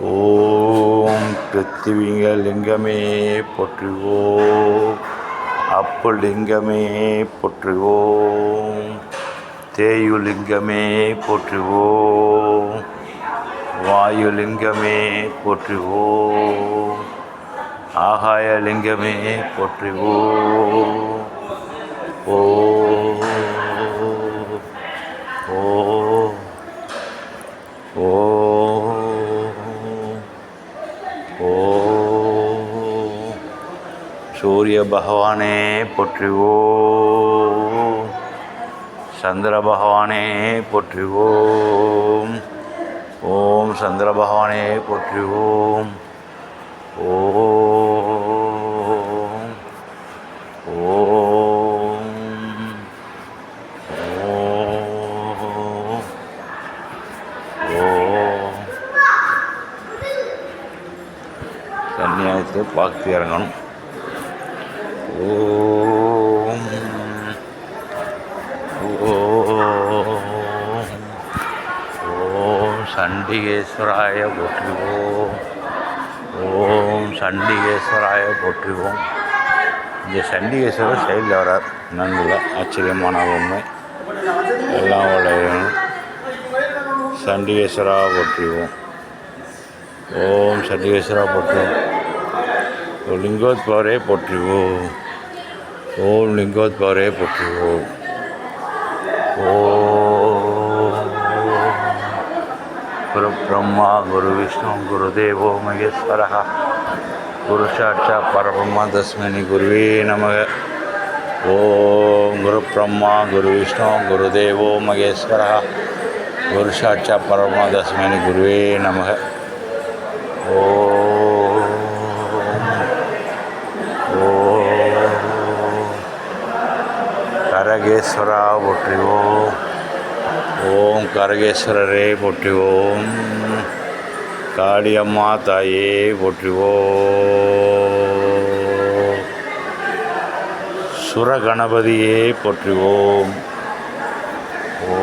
ஓம் பிருத்திவிங்க லிங்கமே போற்றுவோம். அப்பு லிங்கமே போற்றுவோம். தேயு லிங்கமே போற்றுவோம். வாயு லிங்கமே போற்றுவோம். ஆகாய லிங்கமே போற்றுவோம். ஓ சூரிய பகவானே போற்றுவோ. சந்திர பகவானே போற்றுவோம் ஓம் சந்திர பகவானே போற்றுவோம் ஓம். ஓம். ஓம். ஓம் சன்னியாசத்தை பார்த்து இறங்கணும். ஓம் ஓம் ஓம் சண்டிகேஸ்வராய போற்றுவோம். ஓம் சண்டிகேஸ்வராய போற்றுவோம். இந்த சண்டிகேஸ்வரர் செயலில் வரார் நன்றில் ஆச்சரியமான உண்மை எல்லாம் வளையணும் சண்டிகேஸ்வரா போற்றுவோம். ஓம் சண்டிகேஸ்வரா போற்றுவோம். லிங்கோத்பவரே போற்றுவோம். ओम लिंगोद्भरे पुत्रो गुरु ब्रह्मा गुरु विष्णु गुरुदेव महेश्वर पुरुषाच परब्रह्म तस्मिन् गुरुवे नम ओ गुरु ब्रह्मा गुरु विष्णु गुरुदेव महेश्वर पुरुषाच परब्रह्म तस्मिन् गुरुवे नम ओ கரகேஸ்வரா போற்றுவோம். ஓம் கரகேஸ்வரரே போற்றுவோம். காளியம்மா தாயே போற்றுவோம். சுரகணபதியே போற்றுவோம். ஓ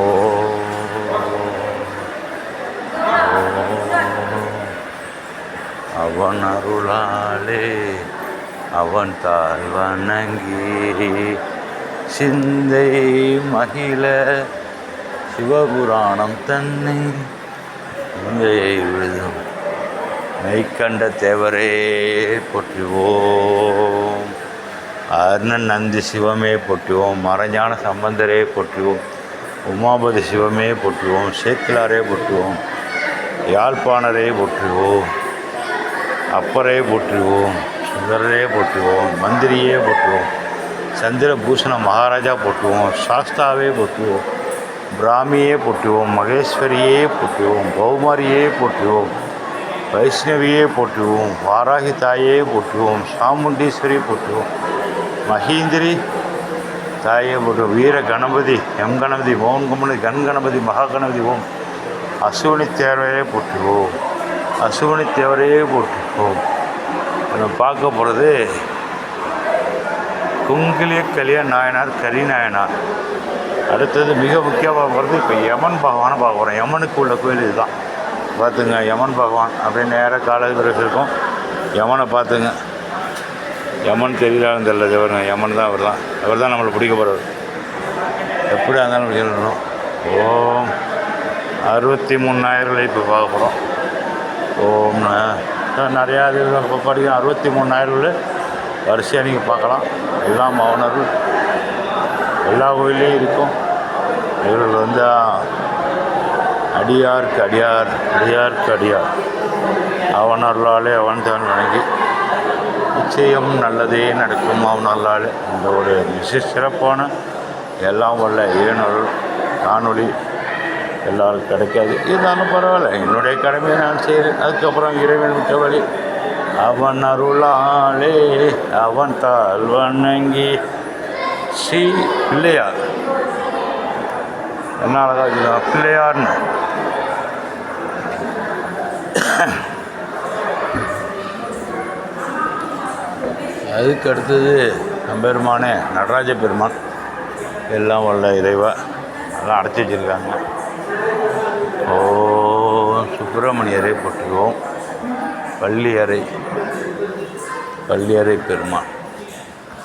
அவன் அருளாலே அவன் தாழ் வணங்கி சிந்தை மகிழ சிவபுராணம் தன்னை சிந்தையை விழுதும். மெய்க்கண்ட தேவரே போற்றுவோம். அருணன் நந்தி சிவமே போற்றுவோம். மறைஞான சம்பந்தரே போற்றுவோம். உமாபதி சிவமே போற்றுவோம். சேக்கிலாரே போற்றுவோம். யாழ்ப்பாணரே போற்றுவோம். அப்பரே போற்றுவோம். சுந்தரரே போற்றுவோம். மந்திரியே போற்றுவோம். சந்திரபூஷண மகாராஜா போற்றுவோம் சாஸ்தாவே போற்றுவோம் பிராமியே போற்றுவோம் மகேஸ்வரியே போற்றுவோம் கௌமாரியே போற்றுவோம் வைஷ்ணவியே போற்றுவோம் வாராகி தாயே போற்றுவோம் சாமுண்டீஸ்வரி போற்றுவோம் மகேந்திரி தாயே போற்றுவோம் வீர கணபதி எம் கணபதி மௌன் கணபதி கண் கணபதி மகா கணபதி ஓம். அசுவனி தேவரையே போற்றுவோம் அசுவனி தேவரையே போற்றுவோம். நம்ம பார்க்க போகிறது குங்கிலிய கலிய நாயனார் கரி நாயனார். அடுத்தது மிக முக்கியமாக போகிறது இப்போ யமன் பகவானை பார்க்க போகிறோம் யமனுக்கு உள்ள கோயில் இதுதான். பார்த்துங்க யமன் பகவான் அப்படியே நேராக காலகிரகம் இருக்கும் யமனை பார்த்துங்க. யமன் தெரியலான்னு தெரியல தேவருங்க யமன் தான் அவர் தான் அவர் தான் நம்மளை பிடிக்க போகிறவர் எப்படியா இருந்தாலும் சொல்லணும். ஓம். அறுபத்தி மூணாயிரம் இப்போ பார்க்க போகிறோம் ஓம் நிறையா இது இப்போ படிக்க அறுபத்தி மூணாயிரம் வரிசையாக நீங்கள் பார்க்கலாம். எல்லாம் மௌனர்கள் எல்லா கோயிலையும் இருக்கும். இவர்கள் வந்து அடியார்க்கு அடியார் அடியார்க்கு அடியார். அவன் அருளாலே அவன் தான் வணங்கி நிச்சயம் நல்லதே நடக்கும் அவன் அருளாலே. இந்த ஒரு விசேஷ சிறப்பான எல்லாம் வல்ல இறைநூல் காணொளி எல்லாரும் கிடைக்காது. இருந்தாலும் பரவாயில்ல. என்னுடைய கடமையை நான் செய்கிறேன் அதுக்கப்புறம் இறைவன் விட்ட வழி அவன் அருளாலே அவன் தாழ் வணங்கி. சி பிள்ளையார். என்ன அழகா இருக்குதா? பிள்ளையார்னு. அதுக்கு அடுத்தது நம்பெருமானே நடராஜ பெருமான். எல்லாம் வல்ல இறைவா. எல்லாம் அடைச்சி வச்சுருக்காங்க. ஓ சுப்பிரமணியரை பள்ளியறை பள்ளியறை பெருமாள்.